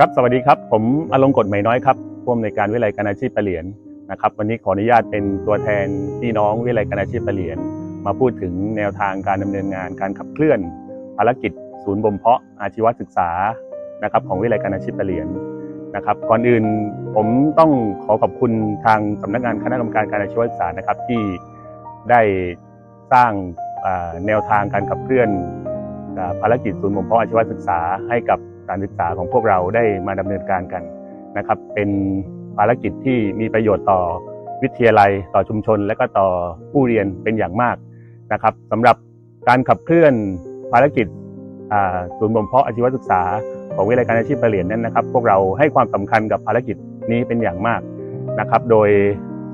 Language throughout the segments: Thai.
ครับสวัสดีครับผมอลงกฎไหมน้อยครับผู้อำนการวิไลการอาชีพปะเหลียนนะครับ วันนี้ขออนุญาตเป็นตัวแทนพี่น้องวิไลการอาชีพปะเหลียนมาพูดถึงแนวทางการดำเนินงานการขับเคลื่อน ภารกิจ ศูนย์บ่มเพาะอาชีวศึกษานะครับของวิไลการอาชีพปะเหลียนนะครับ ก่อนอื่นผมต้องขอขอบคุณทางสำนักงานคณะกรรมการการอาชีวศึกษานะครับที่ได้สร้างแนวทางการขับเคลื่อนภารกิจศูนย์บ่มเพาะอาชีวศึกษาให้กับ การศึกษาของพวกเราได้มาดำเนินการกันนะครับ เป็นภารกิจที่มีประโยชน์ต่อวิทยาลัยต่อชุมชน และก็ต่อผู้เรียนเป็นอย่างมากนะครับสำหรับการขับเคลื่อนภารกิจศูนย์บ่มเพาะอาชีวศึกษา ของวิทยาลัยการอาชีพเหรียญนั้นนะครับ พวกเราให้ความสำคัญกับภารกิจนี้เป็นอย่างมากนะครับ โดย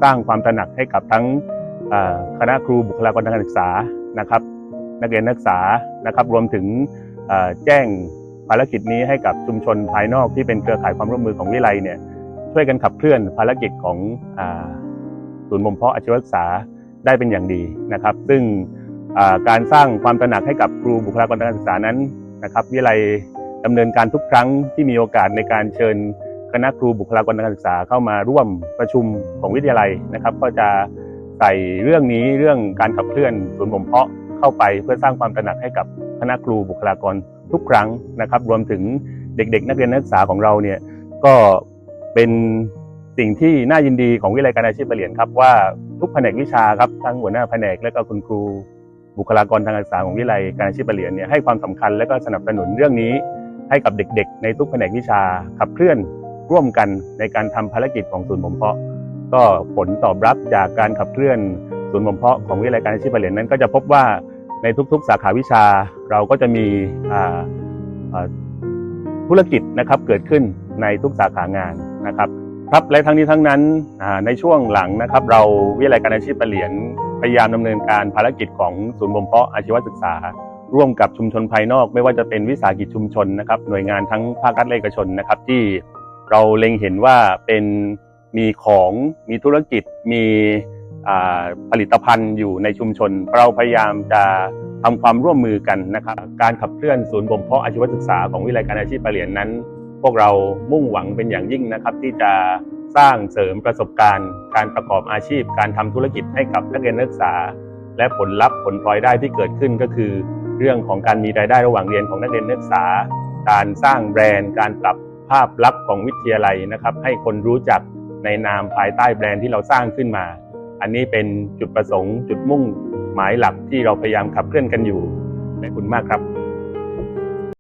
สร้างความตระหนักให้กับทั้งคณะครูบุคลากรทางการศึกษานะครับ นักเรียนนักศึกษานะครับ รวมถึงแจ้ง ภารกิจนี้ให้กับชุมชนภายนอกที่เป็นเครือข่ายความร่วมมือของวิไลเนี่ยช่วยกันขับเคลื่อนภารกิจของศูนย์บ่มเพาะอาชีวศึกษาได้เป็นอย่างดีนะครับ ซึ่งการสร้างความตระหนักให้กับครูบุคลากรทางการศึกษานั้นนะครับวิไลดำเนินการทุกครั้งที่มีโอกาสในการเชิญคณะครูบุคลากรทางการศึกษาเข้ามาร่วมประชุมของวิทยาลัยนะครับ ก็จะใส่เรื่องนี้เรื่องการขับเคลื่อนศูนย์บ่มเพาะเข้าไปเพื่อสร้างความตระหนักให้กับคณะครูบุคลากร ทุกครั้งนะครับ รวมถึงเด็กๆ นักเรียนนักศึกษาของเราเนี่ยก็เป็นสิ่งที่น่ายินดีของวิทยาลัยการอาชีพเหรียญครับว่าทุกแผนกวิชาครับทั้งหัวหน้าแผนกและก็คุณครูบุคลากรทางการศึกษาของวิทยาลัยการอาชีพเหรียญเนี่ยให้ความสำคัญและก็สนับสนุนเรื่องนี้ให้กับเด็กๆ ในทุกแผนกวิชาขับเคลื่อนร่วมกันในการทำภารกิจของศูนย์บ่มเพาะ ก็ผลตอบรับจากการขับเคลื่อนศูนย์บ่มเพาะของวิทยาลัยการอาชีพเหรียญนั้นก็จะพบว่า ในทุกๆ สาขาวิชาเราก็จะมีธุรกิจนะครับเกิดขึ้นในทุกสาขางานนะครับ ครับและทั้งนี้ทั้งนั้นในช่วงหลังนะครับ เราวิทยาลัยการอาชีพปะเหลียนพยายามดำเนินการภารกิจของศูนย์บ่มเพาะอาชีวศึกษา ร่วมกับชุมชนภายนอก ไม่ว่าจะเป็นวิสาหกิจชุมชนนะครับ หน่วยงานทั้งภาครัฐและเอกชนนะครับ ที่เราเล็งเห็นว่าเป็นมีของมีธุรกิจมี ผลิตภัณฑ์อยู่ในชุมชน เราพยายามจะทำความร่วมมือกันนะครับการขับเคลื่อนศูนย์บ่มเพาะอาชีวศึกษาของวิทยาลัยการอาชีพปะเหรียญนั้น พวกเรามุ่งหวังเป็นอย่างยิ่งนะครับที่จะสร้างเสริมประสบการณ์ การประกอบอาชีพ การทำธุรกิจให้กับนักเรียนนักศึกษา และผลลัพธ์ผลพลอยได้ที่เกิดขึ้นก็คือ เรื่องของการมีรายได้ระหว่างเรียนของนักเรียนนักศึกษา การสร้างแบรนด์ การปรับภาพลักษณ์ของวิทยาลัยนะครับ ให้คนรู้จักในนามภายใต้แบรนด์ที่เราสร้างขึ้นมา อันนี้เป็นจุดประสงค์ จุดมุ่งหมายหลักที่เราพยายามขับเคลื่อนกันอยู่และคุณมากครับ